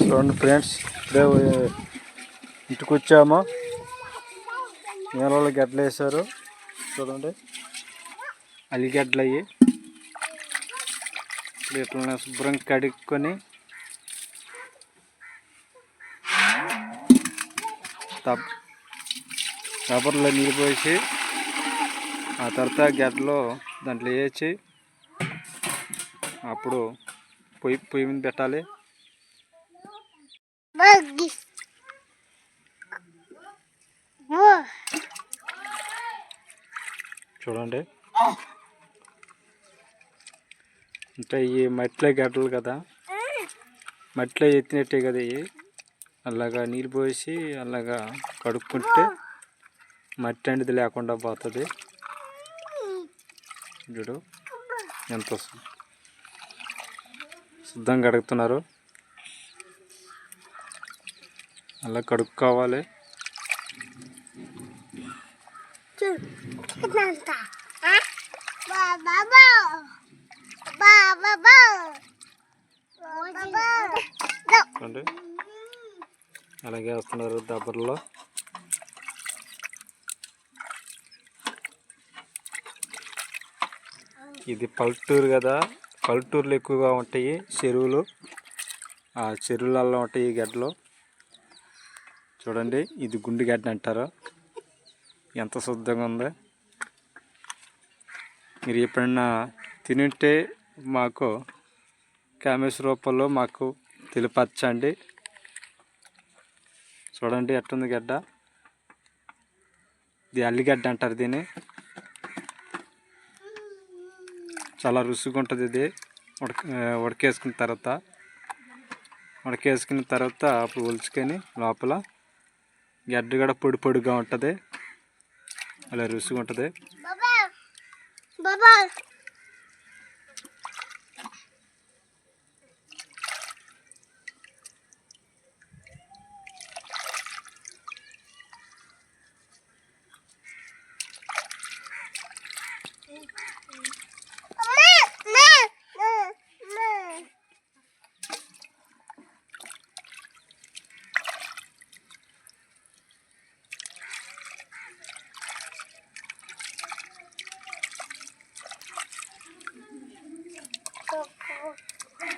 చూడండి ఫ్రెండ్స్ ఇప్పుడే ఇంటికి వచ్చాము నీళ్ళలో గడ్డలు వేసారు చూడండి. అల్లిగడ్డలు అయ్యి ఇప్పుడు ఇట్లా శుభ్రం కడుక్కొని టబ్ రబ్బర్లో నీళ్ళు పోసి ఆ తర్వాత గడ్డలో దాంట్లో వేసి అప్పుడు పొయ్యి పొయ్యి మీద పెట్టాలి. Buggy. చూడండి. అంటే ఈ మట్టిలో గడ్డలు కదా. మట్టిలో ఎత్తినట్టే కదా ఇవి. అలాగా నీళ్ళు పోసి అలాగా కడుక్కుంటే మట్టి అనేది లేకుండా పోతుంది. చూడు ఎంత వస్తుంది. శుద్ధంగా కడుగుతున్నారు. No. చూడండి. అలాగే వేస్తున్నారు దబ్బర్లో. ఇది పల్లెటూరు కదా. పల్లెటూరులో ఎక్కువగా ఉంటాయి చెరువులు. ఆ చెరువులలో ఉంటాయి ఈ గడ్డలు. చూడండి ఇది గుండు గడ్డ అంటారు. ఎంత శుద్ధంగా ఉందో. మీరు ఎప్పుడన్నా తినుంటే మాకు కామెంట్స్ రూపంలో మాకు తెలిపచ్చండి చూడండి ఎట్టుంది గడ్డ. ఇది అల్లిగడ్డ అంటారు దీన్ని. చాలా రుచిగా ఉంటుంది ఇది. ఉడక ఉడకేసుకున్న తర్వాత ఉడకేసుకున్న తర్వాత అప్పుడు ఒలుచుకొని లోపల గడ్డ కూడా పొడి పొడిగా ఉంటుంది. అలా రుచిగా ఉంటుంది.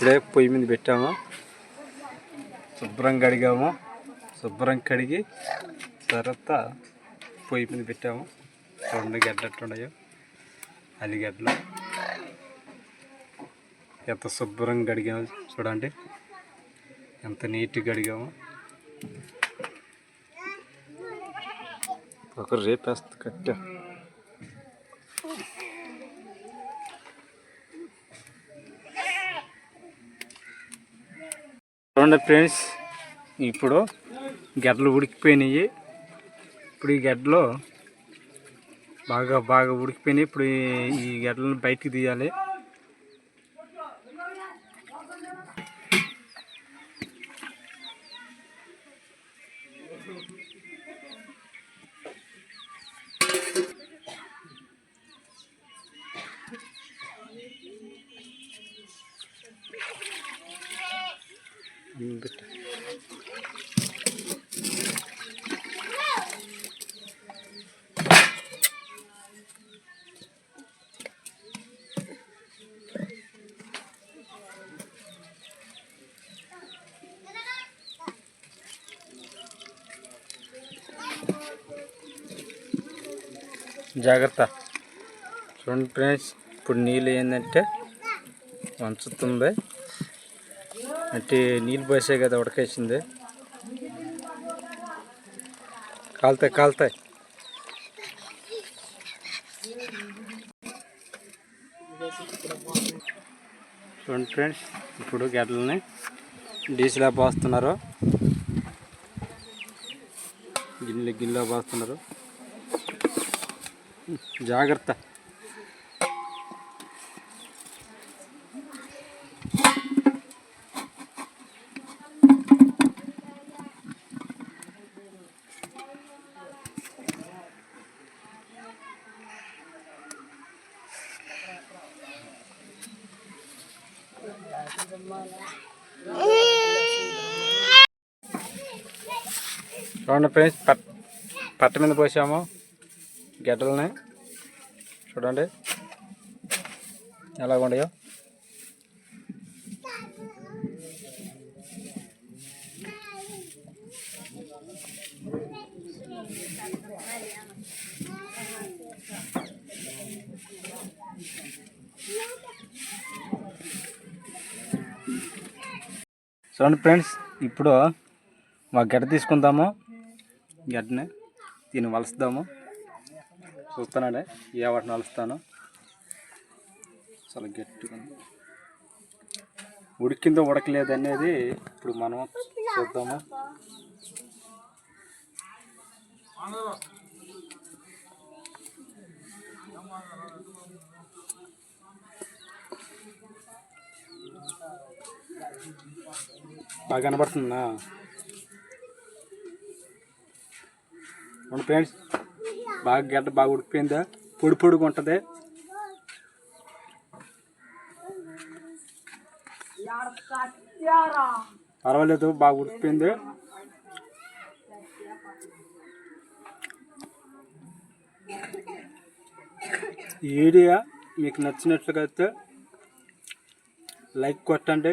ఇప్పుడే పొయ్యి మీద పెట్టాము. శుభ్రం కడిగాము. శుభ్రం కడిగి తర్వాత పొయ్యి మీద పెట్టాము. రెండు గడ్డట్లు ఉన్నాయో అలిగడ్డలు. ఎంత శుభ్రం కడిగాము చూడండి. ఎంత నీట్గా కడిగాము. ఒకరు రేపేస్తా కట్టా. చూడండి ఫ్రెండ్స్ ఇప్పుడు గడ్డలు ఉడికిపోయినాయి. ఇప్పుడు ఈ గడ్డలు బాగా బాగా ఉడికిపోయినాయి. ఇప్పుడు ఈ- ఈ గడ్డలను బయటికి తీయాలి. జాగ్రత్త చూడండి ఫ్రెండ్స్ ఇప్పుడు నీళ్ళు ఏంటంటే వంచుతుంది అంటే నీళ్ళు పోసే కదా ఉడకేసింది. కాలుతాయి కాలుతాయి. చూడండి ఫ్రెండ్స్ ఇప్పుడు గడ్డలని డీసీలో పోస్తున్నారు గిన్నె గిన్నెలో పోస్తున్నారు జాగ్రత్త. చూడండి ఫ్రెండ్స్ పట్ పట్ట మీద పోసాము. గడ్డలని చూడండి. ఎలాగ ఉన్నాయో చూడండి ఫ్రెండ్స్ ఇప్పుడు మా గడ్డ తీసుకుందాము. గడ్డని దీన్ని వలుస్తాము. చూస్తానండి ఏ వాటిని వలుస్తాను. చాలా గట్టిగా ఉడికిందో ఉడకలేదు అనేది ఇప్పుడు మనం చూద్దాము. బాగా కనబడుతుందా? ఫ్రెండ్స్ బాగా గడ్డ బాగా ఉడికిపోయిందా? పొడి పొడిగా ఉంటుంది. పర్వాలేదు బాగా ఉడికిపోయింది. ఈ వీడియో మీకు నచ్చినట్లుగా అయితే లైక్ కొట్టండి.